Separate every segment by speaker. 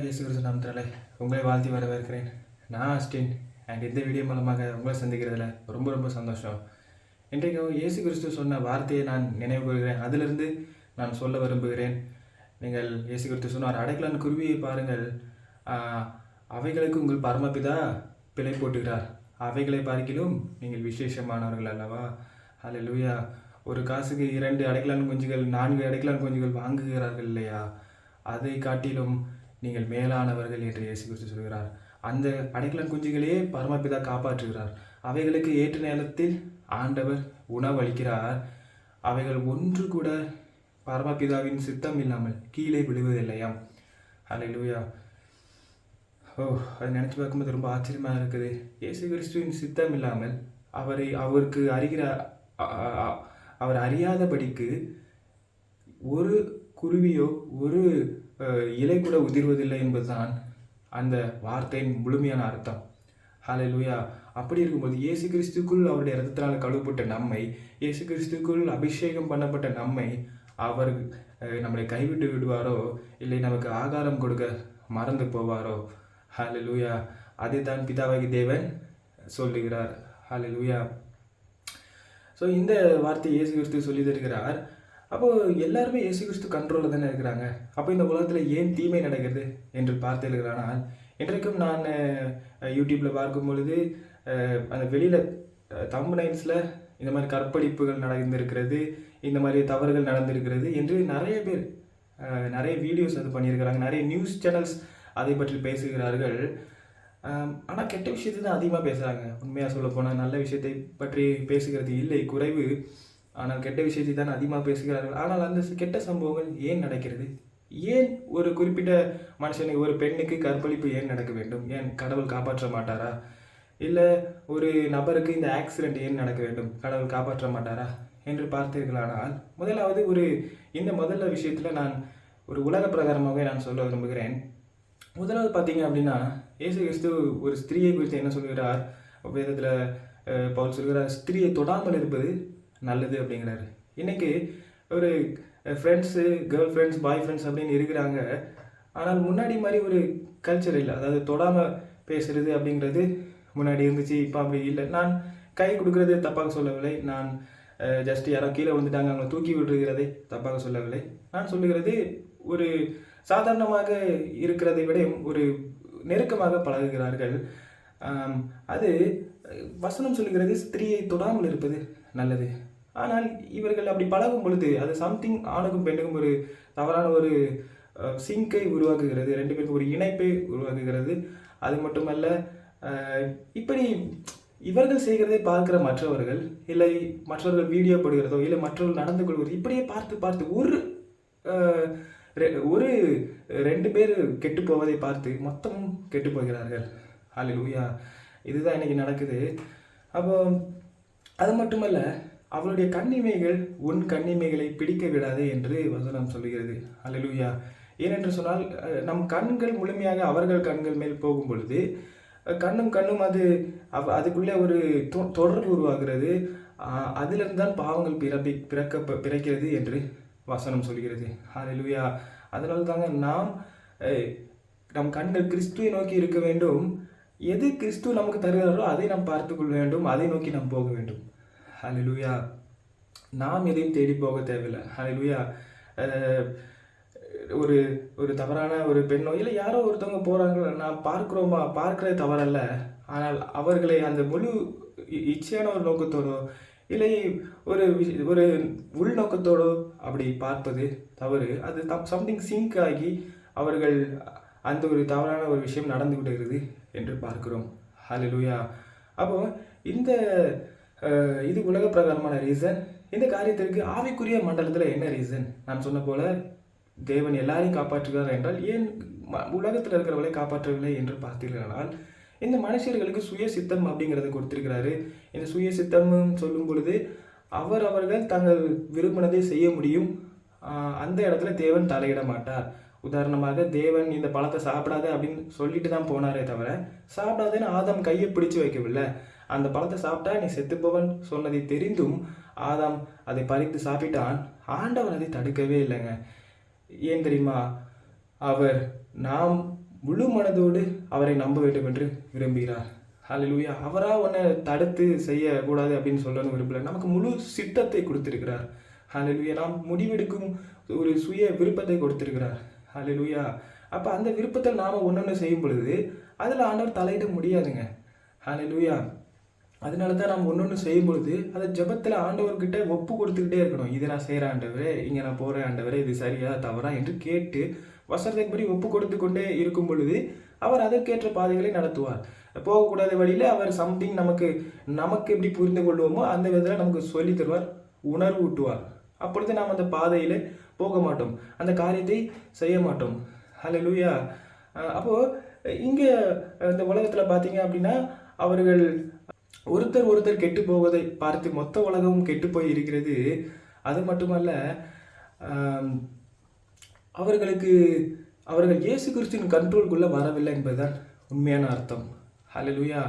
Speaker 1: ஆண்டவராக இயேசு கிறிஸ்து நாமத்தினாலே உங்களை வாழ்த்தி வரவேற்கிறேன். நான் அஸ்டின் அண்ட் இந்த வீடியோ மூலமாக உங்களை சந்திக்கிறதுல ரொம்ப ரொம்ப சந்தோஷம். இன்றைக்கு இயேசு கிறிஸ்து சொன்ன வார்த்தையை நான் நினைவு அதிலிருந்து நான் சொல்ல விரும்புகிறேன். நீங்கள் இயேசு கிறிஸ்து சொன்னார் அடைக்கலான் குருவியை பாருங்கள். அவைகளுக்கு உங்கள் பரமபிதா பிழை போட்டுகிறார். அவைகளை பார்க்கிலும் நீங்கள் விசேஷமானவர்கள் அல்லவா? ஹalleluya ஒரு காசுக்கு இரண்டு அடைக்கலான் குஞ்சுகள் நான்கு அடைக்கலான் குஞ்சுகள் வாங்குகிறார்கள் இல்லையா? அதை காட்டிலும் நீங்கள் மேலானவர்கள் என்று இயேசு கிறிஸ்து சொல்கிறார். அந்த அடைக்கலான் குஞ்சுகளையே பரமபிதா காப்பாற்றுகிறார். அவைகளுக்கு ஏற்ற நேரத்தில் ஆண்டவர் உணவளிக்கிறார். அவைகள் ஒன்று கூட பரமபிதாவின் சித்தம் இல்லாமல் கீழே விழுவதில்லையாம். ஹalleluya ஓ அதை நினச்சி பார்க்கும்போது ரொம்ப ஆச்சரியமாக இருக்குது. இயேசு கிறிஸ்துவின் சித்தம் இல்லாமல் அவரை அவருக்கு அறிகிற அவர் அறியாதபடிக்கு ஒரு குருவியோ ஒரு இலை கூட உதிர்வதில்லை என்பதுதான் அந்த வார்த்தையின் முழுமையான அர்த்தம். ஹalleluya அப்படி இருக்கும்போது இயேசு கிறிஸ்துக்குள் அவருடைய இரத்தத்தினால் கழுவப்பட்ட நம்மை இயேசு கிறிஸ்துக்குள் அபிஷேகம் பண்ணப்பட்ட நம்மை அவர் நம்மளை கைவிட்டு விடுவாரோ இல்லை நமக்கு ஆகாரம் கொடுக்க மறந்து போவாரோ? ஹalleluya அதை தான் பிதாவாகி தேவன் சொல்லுகிறார். ஹalleluya ஸோ இந்த வார்த்தை இயேசு கிறிஸ்து சொல்லி தருகிறார் அப்போது எல்லாருமே இயேசு கிறிஸ்து கண்ட்ரோலில் தானே இருக்கிறாங்க? அப்போ இந்த உலகத்தில் ஏன் தீமை நடக்கிறது என்று பார்த்தீர்களானால் இன்றைக்கும் நான் யூடியூப்பில் பார்க்கும் பொழுது அந்த வெளியில் தம்பனைன்ஸில் இந்த மாதிரி கற்பழிப்புகள் நடந்திருக்கிறது இந்த மாதிரி தவறுகள் நடந்திருக்கிறது என்று நிறைய பேர் நிறைய வீடியோஸ் அது பண்ணியிருக்கிறாங்க. நிறைய நியூஸ் சேனல்ஸ் அதை பற்றி பேசுகிறார்கள். ஆனால் கெட்ட விஷயத்தை தான் அதிகமாக பேசுகிறாங்க உண்மையாக சொல்ல போனால் நல்ல விஷயத்தை பற்றி பேசுகிறது இல்லை. குறைவு ஆனால் கெட்ட விஷயத்தை தான் அதிகமாக பேசுகிறார்கள். ஆனால் அந்த கெட்ட சம்பவங்கள் ஏன் நடக்கிறது? ஏன் ஒரு குறிப்பிட்ட மனுஷனுக்கு ஒரு பெண்ணுக்கு கற்பழிப்பு ஏன் நடக்க வேண்டும்? ஏன் கடவுள் காப்பாற்ற மாட்டாரா? இல்லை ஒரு நபருக்கு இந்த ஆக்சிடென்ட் ஏன் நடக்க வேண்டும்? கடவுள் காப்பாற்ற மாட்டாரா என்று பார்த்தீர்களானால் முதலாவது ஒரு இந்த முதல்ல விஷயத்தில் நான் ஒரு உலக பிரகாரமாகவே நான் சொல்ல விரும்புகிறேன். முதலாவது பார்த்தீங்க அப்படின்னா இயேசு கிறிஸ்து ஒரு ஸ்திரீயை குறித்து என்ன சொல்கிறார்? வேதத்தில் பவுல் சொல்கிறார் ஸ்திரியை தொடாமல் இருப்பது நல்லது அப்படிங்கிறாரு. இன்றைக்கி ஒரு friends girl friends boy friends அப்படின்னு இருக்கிறாங்க. ஆனால் முன்னாடி மாதிரி ஒரு கல்ச்சர் இல்லை. அதாவது தொடாமல் பேசுகிறது அப்படிங்கிறது முன்னாடி இருந்துச்சு இப்போ அப்படி இல்லை. நான் கை கொடுக்கறது தப்பாக சொல்லவில்லை. நான் ஜஸ்ட் யாரோ கீழே வந்துட்டாங்க அவங்க தூக்கி விடுகிறதை தப்பாக சொல்லவில்லை. நான் சொல்லுகிறது ஒரு சாதாரணமாக இருக்கிறதை விட ஒரு நெருக்கமாக பழகுகிறார்கள். அது வசனம் சொல்லுகிறது ஸ்திரீயை தொடாமல் இருப்பது நல்லது. ஆனால் இவர்கள் அப்படி பழகும் பொழுது அது சம்திங் ஆணுக்கும் பெண்ணுக்கும் ஒரு தவறான ஒரு சிங்கை உருவாக்குகிறது. ரெண்டு பேருக்கும் ஒரு இணைப்பை உருவாக்குகிறது. அது மட்டுமல்ல இப்படி இவர்கள் செய்கிறதை பார்க்கிற மற்றவர்கள் இல்லை மற்றவர்கள் வீடியோ போடுகிறதோ இல்லை மற்றவர்கள் நடந்து கொள்வது இப்படியே பார்த்து பார்த்து ஒரு ரெ- ஒரு ரெண்டு பேர் கெட்டு போவதை பார்த்து மொத்தமும் கெட்டு போகிறார்கள். ஹalleluya இதுதான் இன்னைக்கு நடக்குது. அப்போ அது மட்டுமல்ல அவளுடைய கண்ணிமைகள் உன் கண்ணிமைகளை பிடிக்க விடாது என்று வசனம் சொல்கிறது ஹalleluya. ஏனென்று சொன்னால் நம் கண்கள் முழுமையாக அவர்கள் கண்கள் மேல் போகும் பொழுது கண்ணும் கண்ணும் அது அவ் அதுக்குள்ளே ஒரு தொ- தொடர்பு உருவாகிறது. அதிலிருந்து தான் பாவங்கள் பிறப்பி பிறக்க பிறக்கிறது என்று வசனம் சொல்கிறது ஹalleluya. அதனால தாங்க நாம் நம் கண்கள் கிறிஸ்துவை நோக்கி இருக்க வேண்டும். எது கிறிஸ்து நமக்கு தருகிறாரோ அதை நாம் பார்த்து கொள்ள வேண்டும். அதை நோக்கி நாம் போக வேண்டும். ஹலிலுயா நாம் எதையும் தேடி போக தேவையில்லை. ஹலிலுயா ஒரு ஒரு தவறான ஒரு பெண்ணோ இல்லை யாரோ ஒருத்தவங்க போகிறாங்க நான் பார்க்குறோமா? பார்க்குறது தவறல்ல. ஆனால் அவர்களை அந்த முழு இ- இச்சையான ஒரு நோக்கத்தோடோ இல்லை ஒரு ஒரு உள்நோக்கத்தோடோ அப்படி பார்ப்பது தவறு. அது தப் சம்திங் சிங்க் ஆகி அவர்கள் அந்த ஒரு தவறான ஒரு விஷயம் நடந்து விடுகிறது என்று பார்க்கிறோம். ஹalleluya அப்போ இந்த இது உலக பிரகாரமான ரீசன் இந்த காரியத்திற்கு ஆவிக்குரிய மண்டலத்தில் என்ன ரீசன் நான் சொன்ன போல தேவன் எல்லாரையும் காப்பாற்றுகிறார் என்றால் ஏன் ம- உலகத்தில் இருக்கிறவர்களை காப்பாற்றவில்லை என்று பார்த்தீர்களானால் இந்த மனுஷர்களுக்கு சுய சித்தம் அப்படிங்கிறத கொடுத்திருக்கிறாரு. இந்த சுய சித்தம்னு சொல்லும் பொழுது அவர் அவர்கள் தங்கள் விரும்பினதை செய்ய முடியும். அந்த இடத்துல தேவன் தலையிட மாட்டார். உதாரணமாக தேவன் இந்த பழத்தை சாப்பிடாத அப்படின்னு சொல்லிட்டு தான் போனாரே தவிர சாப்பிடாதேன்னு ஆதம் கையை பிடிச்சு வைக்கவில்லை. அந்த பழத்தை சாப்பிட்டா நீ செத்துப்பவன் சொன்னதை தெரிந்தும் ஆதாம் அதை பறித்து சாப்பிட்டான். ஆண்டவர் அதை தடுக்கவே இல்லைங்க. ஏன் தெரியுமா? அவர் நாம் முழு மனதோடு அவரை நம்ப வேண்டும் என்று விரும்புகிறார். ஹalleluya அவராக உன்னை தடுத்து செய்யக்கூடாது அப்படின்னு சொல்லணும் விரும்பல. நமக்கு முழு சித்தத்தை கொடுத்திருக்கிறார். ஹalleluya நாம் முடிவெடுக்கும் ஒரு சுய விருப்பத்தை கொடுத்திருக்கிறார். ஹalleluya அப்போ அந்த விருப்பத்தில் நாம் ஒன்று ஒன்று செய்யும் பொழுது அதில் ஆண்டவர் தலையிட முடியாதுங்க. ஹalleluya அதனால தான் நம்ம ஒன்று ஒன்று செய்யும் பொழுது அதை ஜெபத்தில் ஆண்டவர்கிட்ட ஒப்பு கொடுத்துக்கிட்டே இருக்கணும். இதை நான் செய்கிறேன் ஆண்டவரே இங்கே நான் போகிறேன் ஆண்டவரே இது சரியா தவறா என்று கேட்டு வசனத்தின்படி ஒப்பு கொடுத்து கொண்டே இருக்கும் பொழுது அவர் அதற்கேற்ற பாதைகளை நடத்துவார். போகக்கூடாத வழியில் அவர் சம்திங் நமக்கு நமக்கு எப்படி புரிந்து கொள்வோமோ அந்த விதத்தில் நமக்கு சொல்லி தருவார் உணர்வு ஊட்டுவார். அப்பொழுது நாம் அந்த பாதையில் போக மாட்டோம். அந்த காரியத்தை செய்ய மாட்டோம். ஹலோ லூயா அப்போது இங்கே இந்த உலகத்தில் பார்த்தீங்க அப்படின்னா அவர்கள் ஒருத்தர் ஒருத்தர் கெட்டு போவதை பார்த்து மொத்த உலகமும் கெட்டு போய் இருக்கிறது. அது மட்டுமல்ல அவர்களுக்கு அவர்கள் இயேசு கிறிஸ்துவின் கண்ட்ரோல்குள்ளே வரவில்லை என்பதுதான் உண்மையான அர்த்தம். ஹalleluya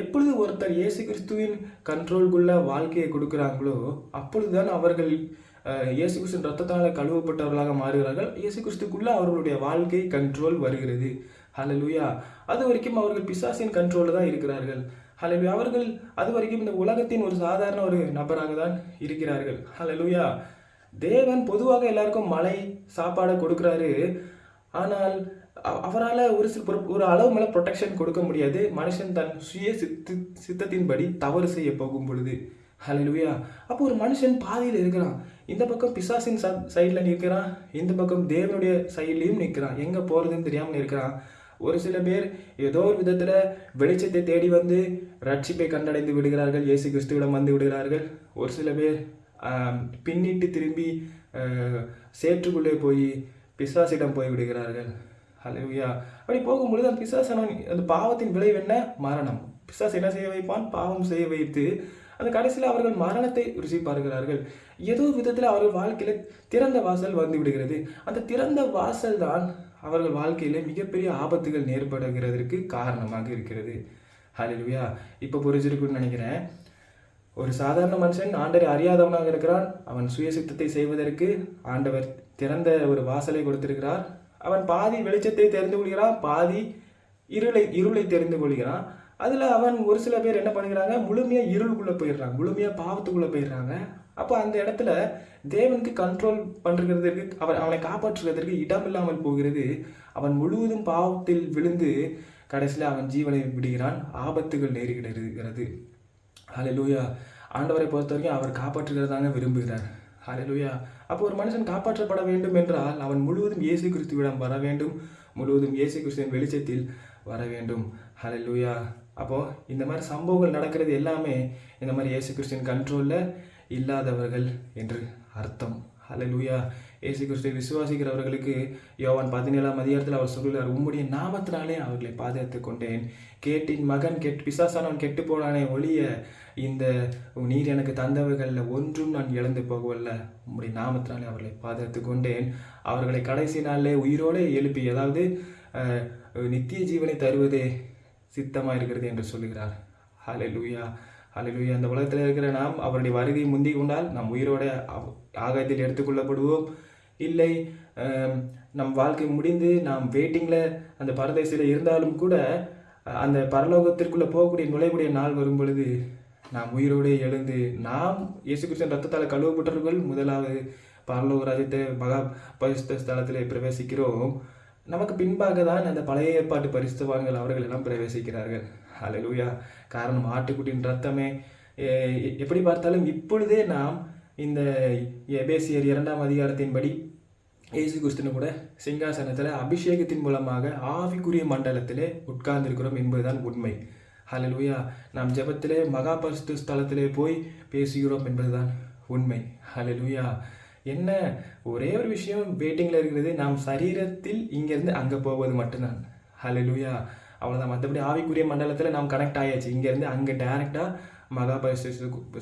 Speaker 1: எப்பொழுது ஒருத்தர் இயேசு கிறிஸ்துவின் கண்ட்ரோல்குள்ள வாழ்க்கையை கொடுக்குறாங்களோ அப்பொழுதுதான் அவர்கள் இயேசு கிறிஸ்துவின் ரத்தத்தால் கழுவப்பட்டவர்களாக மாறுகிறார்கள். இயேசு கிறிஸ்துக்குள்ளே அவர்களுடைய வாழ்க்கை கண்ட்ரோல் வருகிறது. ஹalleluya அது வரைக்கும் அவர்கள் பிசாசின் கண்ட்ரோலில் தான் இருக்கிறார்கள். ஹலலுயா அவர்கள் அது வரைக்கும் இந்த உலகத்தின் ஒரு சாதாரண ஒரு நபராக தான் இருக்கிறார்கள். ஹலலுயா தேவன் பொதுவாக எல்லாருக்கும் மழை சாப்பாடை கொடுக்குறாரு. ஆனால் அவரால் ஒரு சில ஒரு- அளவு மேலே ப்ரொடெக்ஷன் கொடுக்க முடியாது. மனுஷன் தன் சுய சித்து சித்தத்தின்படி தவறு செய்ய போகும் பொழுது. ஹலலுயா அப்போ ஒரு மனுஷன் பாதியில் இருக்கிறான். இந்த பக்கம் பிசாசின் சைடில் நிற்கிறான். இந்த பக்கம் தேவனுடைய சைட்லேயும் நிற்கிறான். எங்கே போகிறதுன்னு தெரியாமல் இருக்கிறான் ஒரு சில பேர் ஏதோ ஒரு விதத்தில் வெளிச்சத்தை தேடி வந்து ரட்சிப்பை கண்டடைந்து விடுகிறார்கள் இயேசு கிறிஸ்துவிடம் வந்து விடுகிறார்கள். ஒரு சில பேர் பின்னிட்டு திரும்பி சேற்றுக்குள்ளே போய் பிசாசிடம் போய் விடுகிறார்கள். ஹalleluya. அப்படி போகும்பொழுது அந்த பிசாசனம் அந்த பாவத்தின் விளைவு என்ன? மரணம். பிசாஸ் என்ன செய்ய வைப்பான்? பாவம் செய்ய வைத்து அந்த கடைசியில் அவர்கள் மரணத்தை ருசி பார்க்கிறார்கள். ஏதோ விதத்தில் அவர்கள் வாழ்க்கையில் திறந்த வாசல் வந்து விடுகிறது. அந்த திறந்த வாசல் தான் அவர்கள் வாழ்க்கையில் மிகப்பெரிய ஆபத்துகள் நேர்படுகிறதற்கு காரணமாக இருக்கிறது. ஹalleluya இப்போ புரிஞ்சிருக்குன்னு நினைக்கிறேன். ஒரு சாதாரண மனுஷன் ஆண்டரை அறியாதவனாக இருக்கிறான். அவன் சுய சித்தத்தை செய்வதற்கு ஆண்டவர் திறந்த ஒரு வாசலை கொடுத்திருக்கிறார். அவன் பாதி வெளிச்சத்தை தெரிந்து கொள்கிறான் பாதி இருளை இருளை தெரிந்து கொள்கிறான். அதில் அவன் ஒரு சில பேர் என்ன பண்ணுகிறாங்க? முழுமையாக இருளுக்குள்ளே போயிடுறாங்க. முழுமையாக பாவத்துக்குள்ளே போயிடுறாங்க. அப்போ அந்த இடத்துல தேவனுக்கு கண்ட்ரோல் பண்ணுறதுக்கு அவன் அவனை காப்பாற்றுவதற்கு இடம் இல்லாமல் போகிறது. அவன் முழுவதும் பாவத்தில் விழுந்து கடைசியில் அவன் ஜீவனை விடுகிறான். ஆபத்துகள் நேரிடுகிறது. லூயா ஆண்டவரை பொறுத்த வரைக்கும் அவர் காப்பாற்றுகிறதாங்க விரும்புகிறார். ஹalleluya அப்போ ஒரு மனுஷன் காப்பாற்றப்பட வேண்டும் என்றால் அவன் முழுவதும் இயேசு கிறிஸ்துவிடம் வர வேண்டும். முழுவதும் இயேசு கிறிஸ்துவின் வெளிச்சத்தில் வர வேண்டும். ஹலே லூயா அப்போது இந்த மாதிரி சம்பவங்கள் நடக்கிறது எல்லாமே இந்த மாதிரி இயேசு கிறிஸ்துவின் கண்ட்ரோலில் இல்லாதவர்கள் என்று அர்த்தம். அலையூயா ஏசு கிறிஸ்துவை விசுவாசிக்கிறவர்களுக்கு யோவான் பதினேழாம் அதிகாரத்தில் அவர் சொல்கிறார் உம்முடைய நாமத்தினாலே அவர்களை பாதுகாத்து கொண்டேன். கேட்டின் மகன் கெட் பிசாசானவன் கெட்டு போனானே ஒழிய இந்த நீர் எனக்கு தந்தவர்களில் ஒன்றும் நான் இழந்து போகவில்லை. உம்முடைய நாமத்தினாலே அவர்களை பாதுகாத்து கொண்டேன். அவர்களை கடைசி நாளிலே உயிரோடு எழுப்பி அதாவது நித்திய ஜீவனை தருவதே சித்தமாக இருக்கிறது என்று சொல்லுகிறார். லூயா ஹalleluya அந்த உலகத்தில் இருக்கிற நாம் அவருடைய வருகை முந்தி கொண்டால் நாம் உயிரோட ஆகாயத்தில் எடுத்துக்கொள்ளப்படுவோம். இல்லை நம் வாழ்க்கை முடிந்து நாம் வெயிட்டிங்கில் அந்த பரதேசியில் இருந்தாலும் கூட அந்த பரலோகத்திற்குள்ளே போகக்கூடிய நுழையக்கூடிய நாள் வரும் பொழுது நாம் உயிரோடு எழுந்து நாம் இயேசு கிருஷ்ணன் ரத்தத்தால் கழுவப்பட்டவர்கள் முதலாவது பரலோக ராஜ்யத்தை மகா பரிசுத்த ஸ்தலத்தில் பிரவேசிக்கிறோம். நமக்கு பின்பாக தான் அந்த பழைய ஏற்பாட்டு பரிசுத்தவான்கள் அவர்கள் எல்லாம் பிரவேசிக்கிறார்கள். அலலூயா காரணம் ஆட்டுக்குட்டின் ரத்தமே. எ- எப்படி பார்த்தாலும் இப்பொழுதே நாம் இந்த எபேசியர் இரண்டாம் அதிகாரத்தின்படி இயேசு கிறிஸ்துன்னு கூட சிங்காசனத்தில் அபிஷேகத்தின் மூலமாக ஆவிக்குரிய மண்டலத்திலே உட்கார்ந்திருக்கிறோம் என்பதுதான் உண்மை. ஹலலூயா நாம் ஜபத்திலே மகாபரிஸ்து ஸ்தலத்திலே போய் பேசுகிறோம் என்பதுதான் உண்மை. ஹலலூயா என்ன? ஒரே ஒரு விஷயம் வெயிட்டிங்கில் இருக்கிறது நாம் சரீரத்தில் இங்கேருந்து அங்கே போவது மட்டும்தான். ஹalleluya அவ்வளோதான் மற்றபடி ஆவிக்குரிய மண்டலத்தில் நாம் கனெக்ட் ஆயாச்சு. இங்கேருந்து அங்கே டேரெக்டாக மகாபரிசு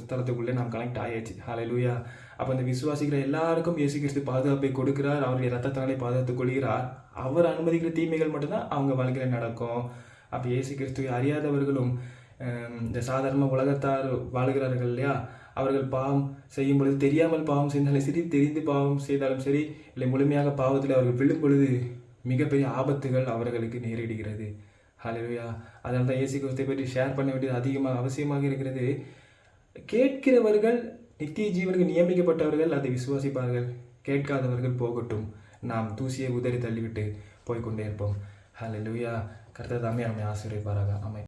Speaker 1: ஸ்தலத்துக்குள்ளே நாம் கனெக்ட் ஆயாச்சு. லூயா அப்போ இந்த விசுவாசிக்கிற எல்லாருக்கும் இயேசு கிறிஸ்து பாதுகாப்பை கொடுக்கிறார். அவருடைய ரத்தத்தினாலே பாதுகாத்துக் கொள்கிறார். அவர் அனுமதிக்கிற தீமைகள் மட்டும்தான் அவங்க வாழ்க்கையில் நடக்கும். அப்போ இயேசு கிறிஸ்துவை அறியாதவர்களும் இந்த சாதாரண உலகத்தார் வாழ்கிறார்கள் இல்லையா? அவர்கள் பாவம் செய்யும் பொழுது தெரியாமல் பாவம் செய்தாலும் சரி தெரிந்து பாவம் செய்தாலும் சரி இல்லை முழுமையாக பாவத்தில் அவர்கள் விழும் பொழுது மிகப்பெரிய ஆபத்துகள் அவர்களுக்கு நேரிடுகிறது. ஹலோயா அதனால் தான் இயேசு கிறிஸ்துவை பற்றி ஷேர் பண்ண வேண்டியது அதிகமாக அவசியமாக இருக்கிறது. கேட்கிறவர்கள் நித்திய ஜீவனுக்கு நியமிக்கப்பட்டவர்கள் அதை விசுவாசிப்பார்கள். கேட்காதவர்கள் போகட்டும். நாம் தூசியை உதறி தள்ளிவிட்டு போய்க்கொண்டே இருப்போம். ஹalleluya கர்த்தர் தாமே நம்மை ஆசிரியப்பாராக அமை